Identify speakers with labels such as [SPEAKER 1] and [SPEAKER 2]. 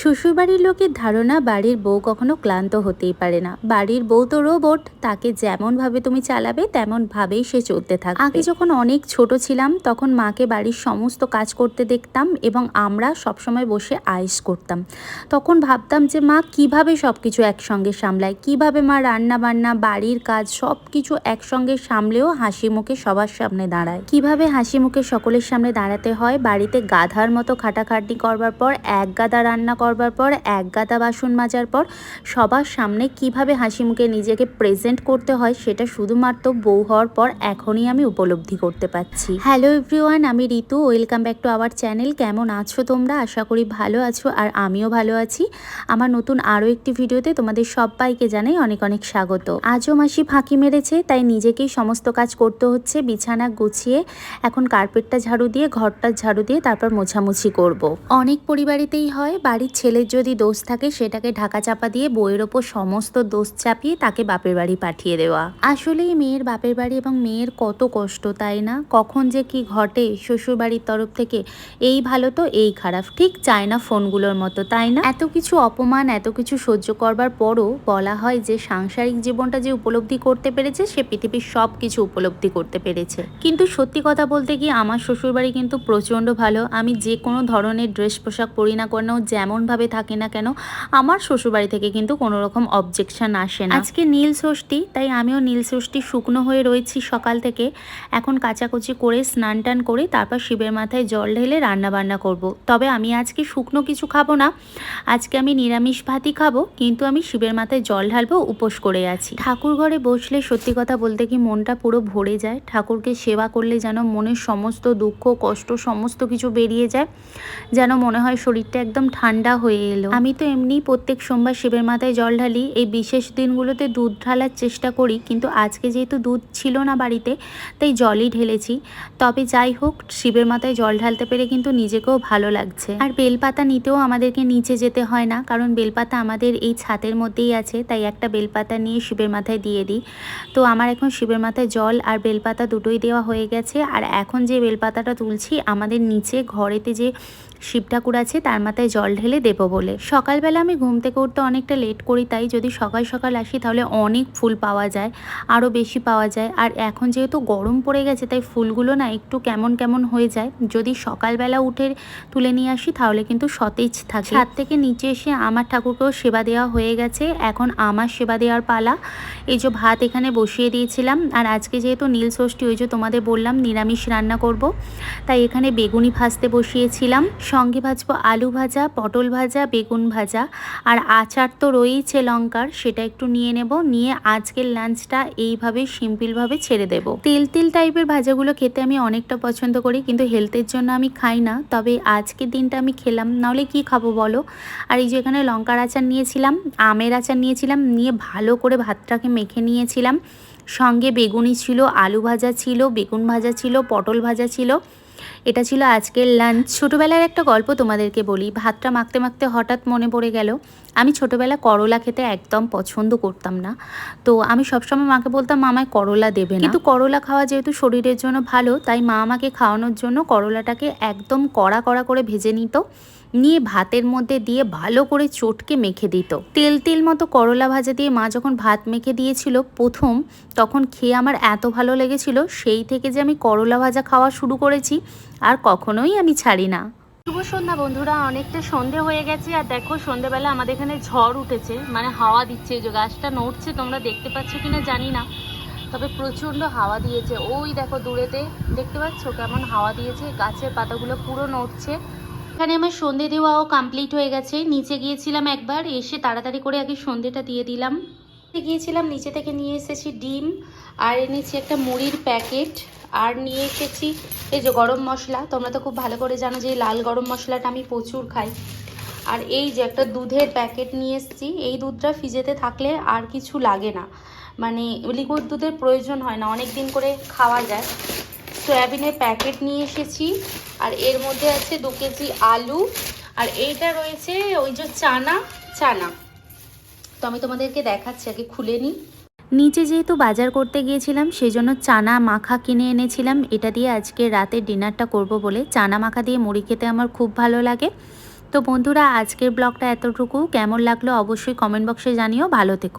[SPEAKER 1] শ্বশুরবাড়ির লোকের ধারণা, বাড়ির বউ কখনো ক্লান্ত হতেই পারে না। বাড়ির বউ তো রোবট, তাকে যেমন ভাবে তুমি চালাবে তেমন ভাবেই সে চলতে থাকবে। আগে যখন অনেক ছোট ছিলাম, তখন মাকে বাড়ির সমস্ত কাজ করতে দেখতাম এবং আমরা সবসময় বসে আয়েস করতাম। তখন ভাবতাম যে, মা, কীভাবে সব কিছু একসঙ্গে সামলায়? কীভাবে মা রান্না বান্না বাড়ির কাজ সব কিছু একসঙ্গে সামলেও হাসি মুখে সবার সামনে দাঁড়ায়? কীভাবে হাসি মুখে সকলের সামনে দাঁড়াতে হয়? বাড়িতে গাধার মতো খাটাখাটনি করবার পর এক গাদা রান্না করবার পর, এক গাদা বাসন মাজার পর সবার সামনে কীভাবে হাসি মুখে নিজেকে প্রেজেন্ট করতে হয় সেটা শুধুমাত্র বউ হওয়ার পর এখনই আমি উপলব্ধি করতে পারছি হ্যালো এভরিওয়ান আমি Ritu. Welcome back to our channel কেমন আছো তোমরা? আশা করি ভালো আছো আর আমিও ভালো আছি। আমার নতুন আরও একটি ভিডিওতে তোমাদের সবাইকে জানাই অনেক অনেক স্বাগত। আজও মাসি ফাঁকি মেরেছে, তাই নিজেকেই সমস্ত কাজ করতে হচ্ছে, বিছানা গুছিয়ে এখন কার্পেটটা ঝাড়ু দিয়ে, ঘরটা ঝাড়ু দিয়ে তারপর মোছামুছি করব। অনেক পরিবারেতেই হয়, বাড়ির ছেলের যদি দোষ থাকে, সেটাকে ঢাকা চাপা দিয়ে বইয়ের ওপর সমস্ত দোষ চাপিয়ে তাকে বাপের বাড়ি পাঠিয়ে দেওয়া। আসলেই মেয়ের বাপের বাড়ি এবং মেয়ের কত কষ্ট, তাই না? কখন যে কি ঘটে শ্বশুর বাড়ির তরফ থেকে, এই ভালো তো এই খারাপ। ঠিক চায় না ফোনগুলোর মতো, তাই না? এত কিছু অপমান, এত কিছু সহ্য করবার পরও বলা হয় যে সাংসারিক জীবনটা যে উপলব্ধি করতে পেরেছে, সে পৃথিবীর সব কিছু উপলব্ধি করতে পেরেছে। কিন্তু সত্যি কথা বলতে কি আমার শ্বশুরবাড়ি কিন্তু প্রচণ্ড ভালো। আমি যে কোনো ধরনের ড্রেস পোশাক পরি না কেন যেমনভাবে থাকি না কেন? আমার শ্বশুরবাড়ি থেকে কিন্তু কোনো রকম অবজেকশন আসে না। আজকে নীল ষষ্ঠী, তাই আমিও নীল ষষ্ঠী শুকনো হয়ে রয়েছি সকাল থেকে। এখন কাচাকুচি করে, স্নান টান করে, তারপর শিবের মাথায় জল ঢেলে রান্না বান্না করব। তবে আমি আজকে শুকনো কিছু খাব না। আজকে আমি নিরামিষ ভাতই খাব, কিন্তু আমি শিবের মাথায় জল ঢালবো, উপোস করে আছি। ঠাকুর ঘরে বসলে সত্যি কথা বলতে কি মনটা পুরো ভরে যায়। ঠাকুরকে সেবা করলে যেন মনের সমস্ত দুঃখ, কষ্ট, সমস্ত কিছু বেরিয়ে যায়। যেন মনে হয় শরীরটা একদম ঠান্ডা হয়ে এলো। আমি তো এমনি প্রত্যেক সোমবার শিবের মাথায় জল ঢালি, এই বিশেষ দিনগুলোতে দুধ ঢালার চেষ্টা করি, কিন্তু আজকে যেহেতু দুধ ছিল না বাড়িতে, তাই জলই ঢেলেছি। তবে যাই হোক, শিবের মাথায় জল ঢালতে পেরে কিন্তু নিজেকেও ভালো লাগছে। আর বেলপাতা নিতেও আমাদেরকে নিচে যেতে হয় না, কারণ বেলপাতা আমাদের এই ছাতের মধ্যেই আছে, তাই একটা বেলপাতা নিয়ে শিবের মাথায় দিয়ে দিই। তো আমার এখন শিবের মাথায় জল আর বেলপাতা দুটোই দেওয়া হয়ে গেছে, আর এখন যে বেলপাতাটা তুলছি, আমাদের নিচে ঘরেতে যে শিব ঠাকুর আছে, তার মাথায় জল ঢেলে দেবো বলে। সকালবেলা আমি ঘুম থেকে উঠতে অনেকটা লেট করি, তাই যদি সকাল সকাল আসি তাহলে অনেক ফুল পাওয়া যায় আরও বেশি পাওয়া যায়। আর এখন যেহেতু গরম পড়ে গেছে, তাই ফুলগুলো না একটু কেমন কেমন হয়ে যায়। যদি সকালবেলা উঠে তুলে নিয়ে আসি তাহলে কিন্তু সতেজ থাকে। ছাদ থেকে নিচে এসে আমার ঠাকুরকেও সেবা দেওয়া হয়ে গেছে। এখন আমার সেবা দেওয়ার পালা। এই যে ভাত এখানে বসিয়ে দিয়েছিলাম। আর আজকে যেহেতু নীল ষষ্ঠী, ওই যে তোমাদের বললাম নিরামিষ রান্না করব। তাই এখানে বেগুনি ভাজতে বসিয়েছিলাম। সঙ্গে ভাজবো আলু ভাজা, পটল ভাজা বেগুন ভাজা আর আচার তো রয়েইছে লঙ্কার, সেটা একটু নিয়ে নেব। নিয়ে আজকের লাঞ্চটা এইভাবে সিম্পলভাবে ছেড়ে দেব। তেল তেল টাইপের ভাজাগুলো খেতে আমি অনেকটা পছন্দ করি, কিন্তু হেলথের জন্য আমি খাই না। তবে আজকের দিনটা আমি খেলাম। নাহলে কি খাব বলো? আর এই যে এখানে লঙ্কার আচার নিয়েছিলাম, আমের আচার নিয়েছিলাম, নিয়ে ভালো করে ভাতটাকে মেখে নিয়েছিলাম। সঙ্গে বেগুনি ছিল, আলু ভাজা ছিল, বেগুন ভাজা ছিল, পটল ভাজা ছিল। এটা ছিল আজকের লাঞ্চ ছোটোবেলার একটা গল্প তোমাদেরকে বলি। ভাতটা মাখতে মাখতে হঠাৎ মনে পড়ে গেল, আমি ছোটোবেলা করলা খেতে একদম পছন্দ করতাম না। তো আমি সবসময় মাকে বলতাম, মামায় করলা দেবে না। কিন্তু করলা খাওয়া যেহেতু শরীরের জন্য ভালো, তাই মা আমাকে খাওয়ানোর জন্য করলাটাকে একদম কড়া কড়া করে ভেজে নিত। নিয়ে ভাতের মধ্যে দিয়ে ভালো করে চটকে মেখে দিত। তেল তেল মতো করলা ভাজা দিয়ে মা যখন ভাত মেখে দিয়েছিল প্রথম, তখন খেয়ে আমার এত ভালো লেগেছিল, সেই থেকে যে আমি করলা ভাজা খাওয়া শুরু করেছি আর কখনোই আমি ছাড়ি না। শুভ সন্ধ্যা বন্ধুরা, অনেকটা সন্ধে হয়ে গেছে আর দেখো সন্ধেবেলা আমাদের এখানে ঝড় উঠেছে মানে হাওয়া দিচ্ছে যে গাছটা নড়ছে, তোমরা দেখতে পাচ্ছ কিনা জানি না, তবে প্রচণ্ড হাওয়া দিয়েছে। ওই দেখো দূরেতে, দেখতে পাচ্ছ কেমন হাওয়া দিয়েছে? গাছের পাতাগুলো পুরো নড়ছে এখানে আমার সন্ধে দেওয়াও কমপ্লিট হয়ে গেছে। নিচে গিয়েছিলাম একবার, এসে তাড়াতাড়ি করে আগে সন্ধেটা দিয়ে দিলাম। গিয়েছিলাম, নিচে থেকে নিয়ে এসেছি ডিম, আর এনেছি একটা মুড়ির প্যাকেট, আর নিয়ে এসেছি এই যে গরম মশলা। তোমরা তো খুব ভালো করে জানো যে লাল গরম মশলাটা আমি প্রচুর খাই। আর এই যে একটা দুধের প্যাকেট নিয়ে এসেছি, এই দুধটা ফ্রিজেতে থাকলে আর কিছু লাগে না। মানে লিকুইড দুধের প্রয়োজন হয় না অনেক দিন করে খাওয়া যায়। সয়াবিনের প্যাকেট নিয়ে এসেছি। আর এর মধ্যে আছে দু কেজি আলু। আর এইটা রয়েছে ওই যে চানা চানা। তো আমি তোমাদেরকে দেখাচ্ছি, আগে খুলে নিই। নিচে যেহেতু বাজার করতে গিয়েছিলাম সেই জন্য চানা মাখা কিনে এনেছিলাম। এটা দিয়ে আজকে রাতে ডিনারটা করব বলে চানা মাখা দিয়ে মুড়ি খেতে আমার খুব ভালো লাগে। তো বন্ধুরা, আজকের ব্লগটা এতটুকু। কেমন লাগল অবশ্যই কমেন্ট বক্সে জানিও। ভালো থেকো।